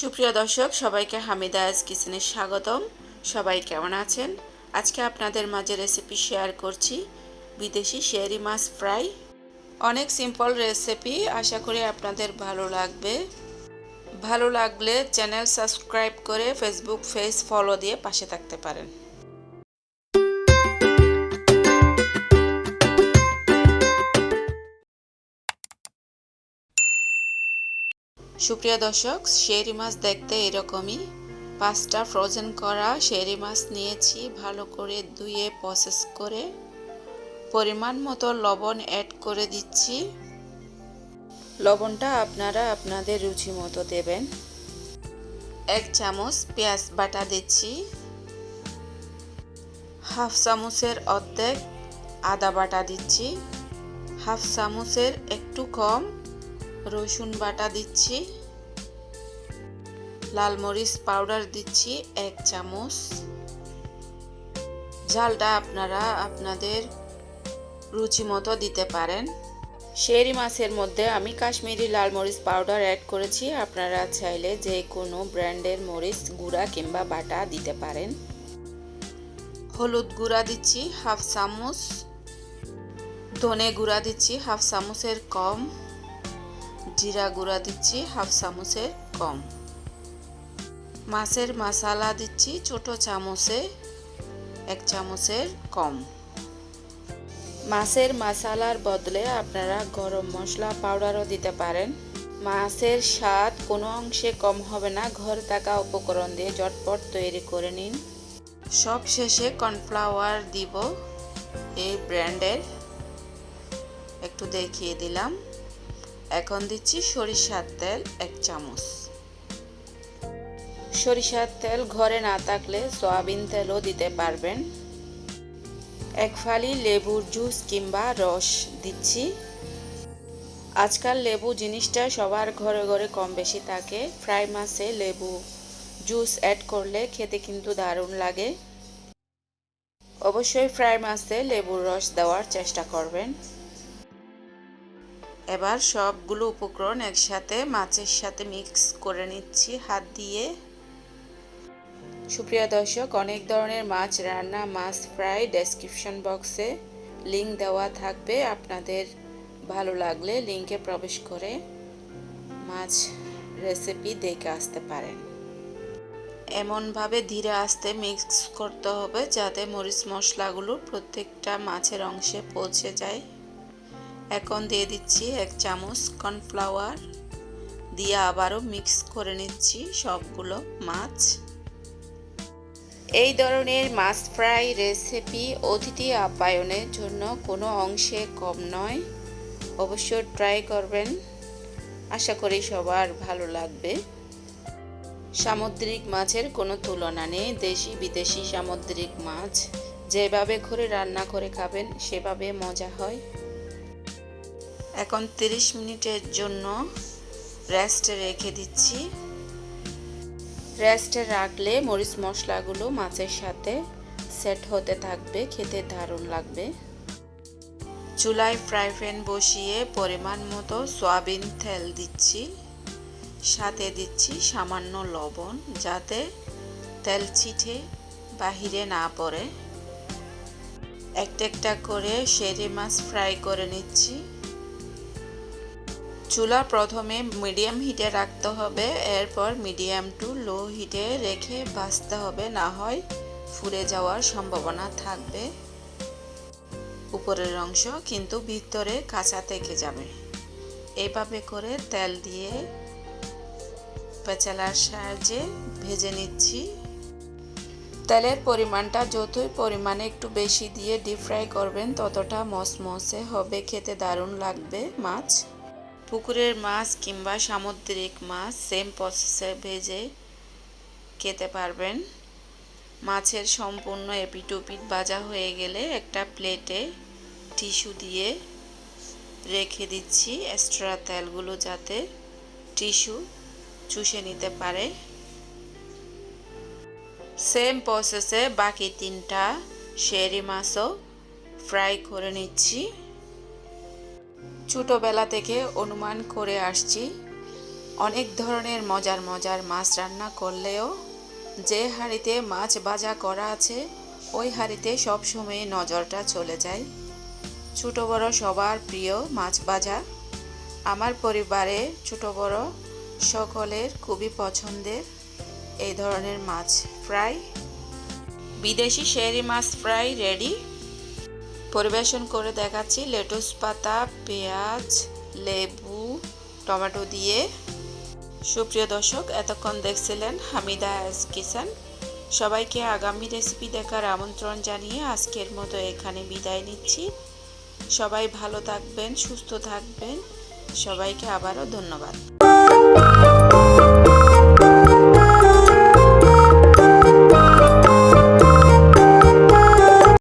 সুপ্রিয় দর্শক, সবাইকে হামিদা আজ কিচেনে স্বাগতম। সবাই কেমন আছেন? আজকে আপনাদের মাঝে রেসিপি শেয়ার করছি, বিদেশি শেয়ারি মাছ ফ্রাই অনেক সিম্পল রেসিপি আশা করি আপনাদের ভালো লাগবে। ভালো লাগলে চ্যানেল সাবস্ক্রাইব করে ফেসবুক পেজ ফলো দিয়ে পাশে থাকতে পারেন। সুপ্রিয় দর্শক, শেরি মাছ দেখতে এরকমই। পাঁচটা ফ্রোজেন করা শেরি মাছ নিয়েছি, ভালো করে ধুয়ে প্রসেস করে। পরিমাণ মতো লবণ অ্যাড করে দিচ্ছি। লবণটা আপনারা আপনাদের রুচি মতো দেবেন। এক চামচ পেঁয়াজ বাটা দিচ্ছি। হাফ চামচের অর্ধেক আদা বাটা দিচ্ছি। হাফ চামচের একটু কম রসুন বাটা দিচ্ছি। লাল মরিচ পাউডার দিচ্ছি এক চামচ। ঝালটা আপনারা আপনাদের রুচি মতো দিতে পারেন। শেরি মাছের মধ্যে আমি কাশ্মীরি লাল মরিচ পাউডার অ্যাড করেছি। আপনারা চাইলে যে কোনো ব্র্যান্ডের মরিচ গুঁড়া কিংবা বাটা দিতে পারেন। হলুদ গুঁড়া দিচ্ছি হাফ চামচ। ধনে গুঁড়া দিচ্ছি হাফ চামচের কম। জিরা গুঁড়া দিচ্ছি হাফ চামচের কম। মাছের মশালা দিচ্ছি ছোট চামচে, এক চামচের কম। মাছের মশালার বদলে আপনারা গরম মশলা, পাউডারও দিতে পারেন। মাছের স্বাদ কোনো অংশে কম হবে না, ঘর থাকা উপকরণ দিয়ে চটপট তৈরি করে নিন। সব শেষে কর্নফ্লাওয়ার দিব এই ব্র্যান্ডের। একটু দেখিয়ে দিলাম। এখন দিচ্ছি সরিষার তেল, এক চামচ। সরিষার তেল ঘরে না থাকলে সয়াবিন তেলও দিতে পারবেন। এক ফালি লেবুর জুস কিংবা রস দিচ্ছি। আজকাল লেবু জিনিসটা সবার ঘরে ঘরে কম বেশি থাকে। ফ্রাই মাসে লেবু জুস অ্যাড করলে খেতে কিন্তু দারুণ লাগে। অবশ্যই ফ্রাই মাসে লেবুর রস দেওয়ার চেষ্টা করবেন। এবার সবগুলো উপকরণ একসাথে মাছের সাথে মিক্স করে নিচ্ছি। হাত দিয়ে সুপ্রিয় দর্শক, অনেক ধরনের মাছ রান্না, মাছ ফ্রাই ডেসক্রিপশন বক্সে লিঙ্ক দেওয়া থাকবে। আপনাদের ভালো লাগলে লিঙ্কে প্রবেশ করে মাছ রেসিপি দেখে আসতে পারেন। এমনভাবে ধীরে আস্তে মিক্স করতে হবে যাতে মরিচ মশলাগুলো প্রত্যেকটা মাছের অংশে পৌঁছে যায়। এখন দিয়ে দিচ্ছি এক চামচ কর্নফ্লাওয়ার দিয়ে আবারও মিক্স করে নিচ্ছি সবগুলো মাছ। এই ধরনের মাছ ফ্রাই রেসিপি অতিথি আপ্যায়নের জন্য কোনো অংশে কম নয়। অবশ্য ট্রাই করবেন। আশা করি সবার ভালো লাগবে। সামুদ্রিক মাছের কোনো তুলনা নেই। দেশি বিদেশি সামুদ্রিক মাছ যেভাবে করে রান্না করে খাবেন, সেভাবে মজা হয়। এখন 30 মিনিটের জন্য রেস্টে রেখে দিচ্ছি। রেস্টে রাখলে মরিচ মশলাগুলো মাছের সাথে সেট হতে থাকবে, খেতে দারুণ লাগবে। চুলায় ফ্রাই প্যান বসিয়ে পরিমাণ মতো সয়াবিন তেল দিচ্ছি, সাথে দিচ্ছি সামান্য লবণ যাতে তেল চিঠে বাহিরে না পড়ে। একটা একটা করে সেরে মাছ ফ্রাই করে নিচ্ছি। চুলা প্রথমে মিডিয়াম হিটে রাখতে হবে, এরপর মিডিয়াম টু লো হিটে রেখে ভাজতে হবে, না হয় ফুরে যাওয়ার সম্ভাবনা থাকবে। উপরের অংশ কিন্তু ভিতরে কাঁচা থেকে যাবে। এইভাবে করে তেল দিয়ে পেঁচালার সাহায্যে ভেজে নিচ্ছি। তেলের পরিমাণটা যতই পরিমাণে একটু বেশি দিয়ে ডিপ ফ্রাই করবেন, ততটা মসমসে হবে, খেতে দারুণ লাগবে মাছ। পুকুরের মাছ কিংবা সামুদ্রিক মাছ সেম প্রসেসে ভেজে খেতে পারবেন। মাছের সম্পূর্ণ এপিটুপিট ভাজা হয়ে গেলে একটা প্লেটে টিস্যু দিয়ে রেখে দিচ্ছি এক্সট্রা তেলগুলো যাতে টিস্যু চুষে নিতে পারে। সেম প্রসেসে বাকি তিনটা শেরি মাছও ফ্রাই করে নিচ্ছি। ছোটোবেলা থেকে অনুমান করে আসছি, অনেক ধরনের মজার মজার মাছ রান্না করলেও যে হাঁড়িতে মাছ ভাজা করা আছে, ওই হাঁড়িতে সবসময় নজরটা চলে যায়। ছোট বড় সবার প্রিয় মাছ ভাজা। আমার পরিবারে ছোট বড় সকলের খুবই পছন্দের এই ধরনের মাছ ফ্রাই। বিদেশি শেরি মাছ ফ্রাই রেডি। পরিবেশন করে দেখাচ্ছি। লেটুস পাতা, পেঁয়াজ, লেবু, টমেটো দিয়ে। সুপ্রিয় দর্শক, এতক্ষণ দেখছিলেন হামিদা এস কিচেন। সবাইকে আগামী রেসিপি দেখার আমন্ত্রণ জানিয়ে আজকের মতো এখানে বিদায় নিচ্ছি। সবাই ভালো থাকবেন, সুস্থ থাকবেন। সবাইকে আবারও ধন্যবাদ।